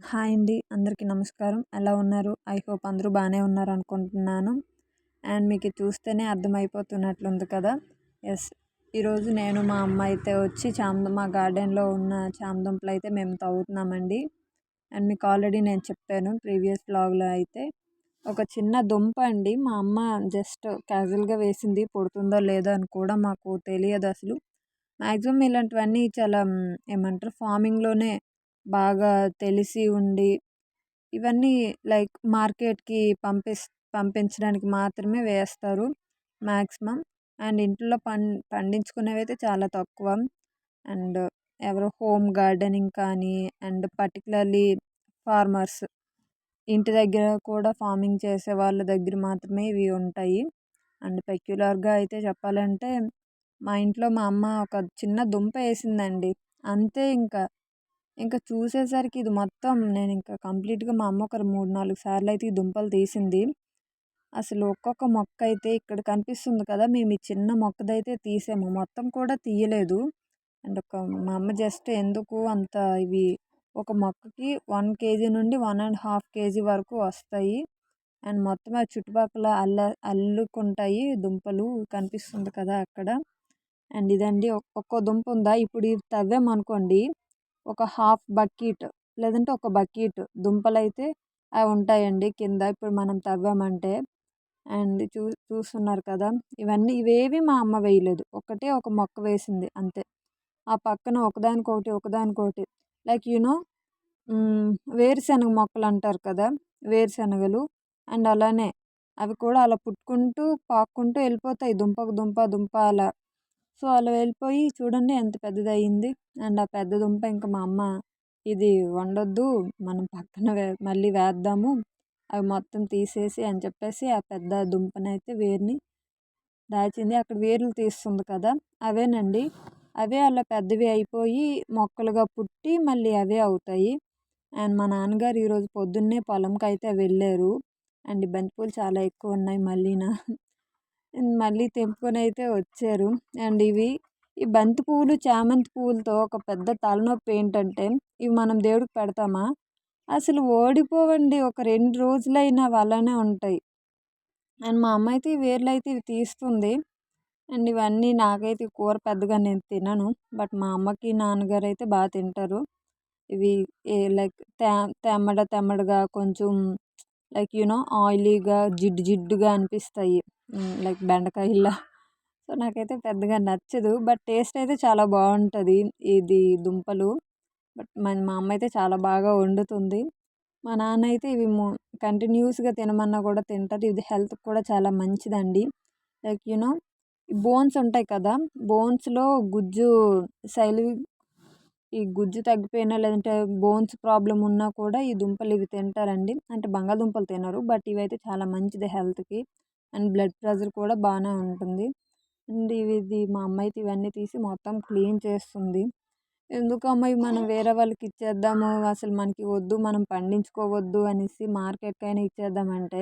Hi అండి. అందరికీ నమస్కారం. ఎలా ఉన్నారు? ఐ హోప్ అందరూ బాగానే ఉన్నారు అనుకుంటున్నాను. అండ్ మీకు చూస్తేనే అర్థమైపోతున్నట్లుంది కదా. ఎస్ ఈరోజు నేను మా అమ్మ అయితే వచ్చి చామ మా గార్డెన్లో ఉన్న చామదుంపలు అయితే మేము తవ్వుతున్నామండి. అండ్ మీకు ఆల్రెడీ నేను చెప్పాను ప్రీవియస్ బ్లాగ్లో అయితే. ఒక చిన్న దుంప అండి. మా అమ్మ జస్ట్ క్యాజువల్గా వేసింది. పుడుతుందో లేదో అని కూడా మాకు తెలియదు అసలు. మ్యాక్సిమం ఇలాంటివన్నీ చాలా ఏమంటారు ఫార్మింగ్లోనే బాగా తెలిసి ఉండి ఇవన్నీ లైక్ మార్కెట్కి పంపిస్ పంపించడానికి మాత్రమే వేస్తారు మ్యాక్సిమం అండ్ ఇంట్లో పం పండించుకునేవి అయితే చాలా తక్కువ. అండ్ ఎవరో హోమ్ గార్డెనింగ్ కానీ అండ్ పర్టికులర్లీ ఫార్మర్స్ ఇంటి దగ్గర కూడా ఫార్మింగ్ చేసే వాళ్ళ దగ్గర మాత్రమే ఇవి ఉంటాయి. అండ్ పెక్యులర్గా అయితే చెప్పాలంటే మా ఇంట్లో మా అమ్మ ఒక చిన్న దుంప వేసిందండి. అంతే ఇంకా. ఇంకా చూసేసరికి ఇది మొత్తం నేను ఇంకా కంప్లీట్గా మా అమ్మ ఒక మూడు నాలుగు సార్లు అయితే ఈ దుంపలు తీసింది. అసలు ఒక్కొక్క మొక్క అయితే ఇక్కడ కనిపిస్తుంది కదా! మేము ఈ చిన్న మొక్కదైతే తీసాము. మొత్తం కూడా తీయలేదు. అండ్ ఒక మా అమ్మ జస్ట్ ఎందుకు అంత ఇవి ఒక మొక్కకి వన్ కేజీ నుండి వన్ అండ్ హాఫ్ కేజీ వరకు వస్తాయి. అండ్ మొత్తం ఆ చుట్టుపక్కల అల్ల అల్లుకుంటాయి దుంపలు కనిపిస్తుంది కదా అక్కడ. అండ్ ఇదండి ఒక్కో దుంప ఉందా? ఇప్పుడు ఇది తవ్వామనుకోండి ఒక హాఫ్ బకెట్ లేదంటే ఒక బకెట్ దుంపలు అయితే అవి ఉంటాయండి కింద ఇప్పుడు మనం తవ్వామంటే. అండ్ చూ చూస్తున్నారు కదా ఇవన్నీ ఇవేవి మా అమ్మ వేయలేదు. ఒకటే ఒక మొక్క వేసింది అంతే. ఆ పక్కన ఒకదానికొకటి ఒకదానికొకటి. లైక్ యూనో వేరుశనగ మొక్కలు అంటారు కదా వేరుశనగలు అండ్ అలానే అవి కూడా అలా పుట్టుకుంటూ పాక్కుంటూ వెళ్ళిపోతాయి. దుంపకు దుంప దుంప అలా. సో అలా వెళ్ళిపోయి చూడండి ఎంత పెద్దది అయ్యింది అండ్ ఆ పెద్ద దుంప ఇంకా మా అమ్మ ఇది వండొద్దు మనం పక్కన వే మళ్ళీ వేద్దాము అవి మొత్తం తీసేసి అని చెప్పేసి ఆ పెద్ద దుంపనైతే వేరుని దాచింది. అక్కడ వేర్లు తీస్తుంది కదా అవేనండి. అవే అలా పెద్దవి అయిపోయి మొక్కలుగా పుట్టి మళ్ళీ అవే అవుతాయి. అండ్ మా నాన్నగారు ఈరోజు పొద్దున్నే పొలంకి అయితే వెళ్ళారు. అండ్ బంతిపూలు చాలా ఎక్కువ ఉన్నాయి మళ్ళీనా. మళ్ళీ తెంపుకొని అయితే వచ్చారు. అండ్ ఇవి ఈ బంతి పువ్వులు చామంతి పువ్వులతో ఒక పెద్ద తలనొప్పి ఏంటంటే ఇవి మనం దేవుడికి పెడతామా? అసలు ఓడిపోవండి. ఒక రెండు రోజులైనా అలానే ఉంటాయి. అండ్ మా అమ్మ అయితే వేర్లు అయితే ఇవి తీస్తుంది. అండ్ ఇవన్నీ నాకైతే కూర పెద్దగా నేను తినను. బట్ మా అమ్మకి నాన్నగారు అయితే బాగా తింటారు. ఇవి లైక్ తే తెమ్మడ తెమ్మడగా కొంచెం లైక్ యూనో ఆయిలీగా జిడ్డు జిడ్డుగా అనిపిస్తాయి. లైక్ బెండకాయల్లా సో నాకైతే పెద్దగా నచ్చదు. బట్ టేస్ట్ అయితే చాలా బాగుంటుంది. ఇది దుంపలు. బట్ మన మా అమ్మ అయితే చాలా బాగా వండుతుంది. మా నాన్న అయితే ఇవి కంటిన్యూస్గా తినమన్నా కూడా తింటారు ఇది హెల్త్కి కూడా చాలా మంచిదండి. లైక్ యూనో బోన్స్ ఉంటాయి కదా బోన్స్లో గుజ్జు శైలి ఈ గుజ్జు తగ్గిపోయినా లేదంటే బోన్స్ ప్రాబ్లం ఉన్నా కూడా ఈ దుంపలు ఇవి తింటారండి. అంటే బంగాళదుంపలు తినరు. బట్ ఇవైతే చాలా మంచిది హెల్త్కి. అండ్ బ్లడ్ ప్రెషర్ కూడా బాగానే ఉంటుంది. అండ్ ఇది మా అమ్మ అయితే ఇవన్నీ తీసి మొత్తం క్లీన్ చేస్తుంది. ఎందుకు అమ్మ ఇవి మనం వేరే వాళ్ళకి ఇచ్చేద్దాము? అసలు మనకి వద్దు. మనం పండించుకోవద్దు అనేసి మార్కెట్కైనా ఇచ్చేద్దామంటే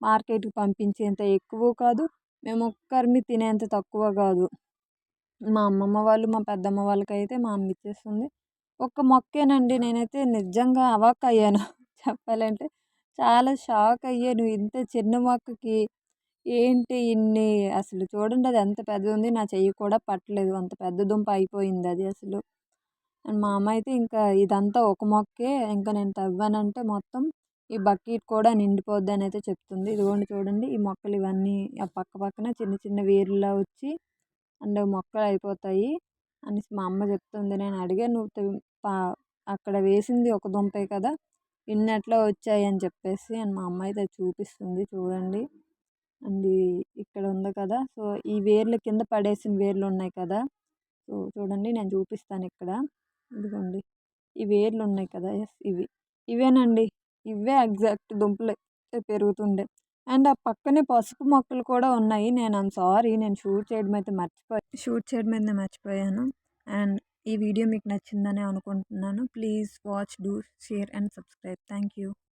మార్కెట్కి పంపించేంత ఎక్కువ కాదు. మేము ఒక్కరిని తినేంత తక్కువ కాదు. మా అమ్మమ్మ వాళ్ళు మా పెద్దమ్మ వాళ్ళకి అయితే మా అమ్మ ఇచ్చేస్తుంది. ఒక్క మొక్కేనండి. నేనైతే నిజంగా అవాక్ అయ్యాను చెప్పాలంటే చాలా షాక్ అయ్యాను ఇంత చిన్న మొక్కకి ఏంటి ఇన్ని అసలు చూడండి అది ఎంత పెద్దది ఉంది నా చెయ్యి కూడా పట్టలేదు. అంత పెద్ద దుంప అయిపోయింది అది అసలు. అండ్ మా అమ్మ అయితే ఇంకా ఇదంతా ఒక మొక్కే. ఇంకా నేను తవ్వానంటే మొత్తం ఈ బకెట్ కూడా నిండిపోద్ది అని అయితే చెప్తుంది. ఇదిగోండి చూడండి ఈ మొక్కలు ఇవన్నీ ఆ పక్క పక్కన చిన్న చిన్న వేర్లా వచ్చి అండ్ మొక్కలు అయిపోతాయి అనేసి మా అమ్మ చెప్తుంది. నేను అడిగాను నువ్వు అక్కడ వేసింది ఒక దుంపే కదా ఇన్ని ఎట్లా వచ్చాయి? అని చెప్పేసి అండ్ మా అమ్మ అయితే చూపిస్తుంది చూడండి. అండ్ ఇక్కడ ఉంది కదా సో ఈ వేర్ల కింద పడేసిన వేర్లు ఉన్నాయి కదా సో చూడండి నేను చూపిస్తాను ఇక్కడ. ఇదిగోండి ఈ వేర్లు ఉన్నాయి కదా ఎస్ ఇవి. ఇవేనండి ఇవే ఎగ్జాక్ట్ దుంపలు పెరుగుతుండే. అండ్ ఆ పక్కనే పసుపు మొక్కలు కూడా ఉన్నాయి. నేను ఐమ్ సారీ నేను షూట్ చేయడం అయితే మర్చిపోయి. షూట్ చేయడం అయితే మర్చిపోయాను. అండ్ ఈ వీడియో మీకు నచ్చిందని అనుకుంటున్నాను. Please watch do share and subscribe. Thank you.